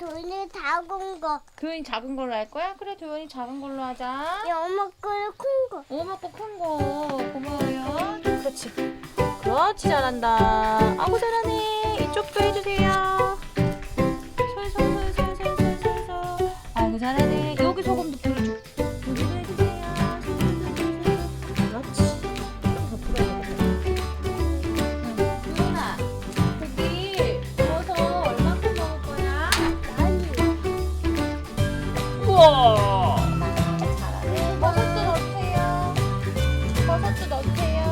돈이 작은 거. 도현이 작은 걸로 할 거야? 그래 도현이 작은 걸로 하자. 엄마 거는 큰 거. 엄마 거큰 거. 고마워요. 그렇지. 그렇지 잘한다. 아구 잘하네. 이쪽도 해주세요. 솔솔솔솔솔솔솔. 아이고 잘하네. 우와. 어, 버섯도 넣으세요. 버섯도 넣으세요.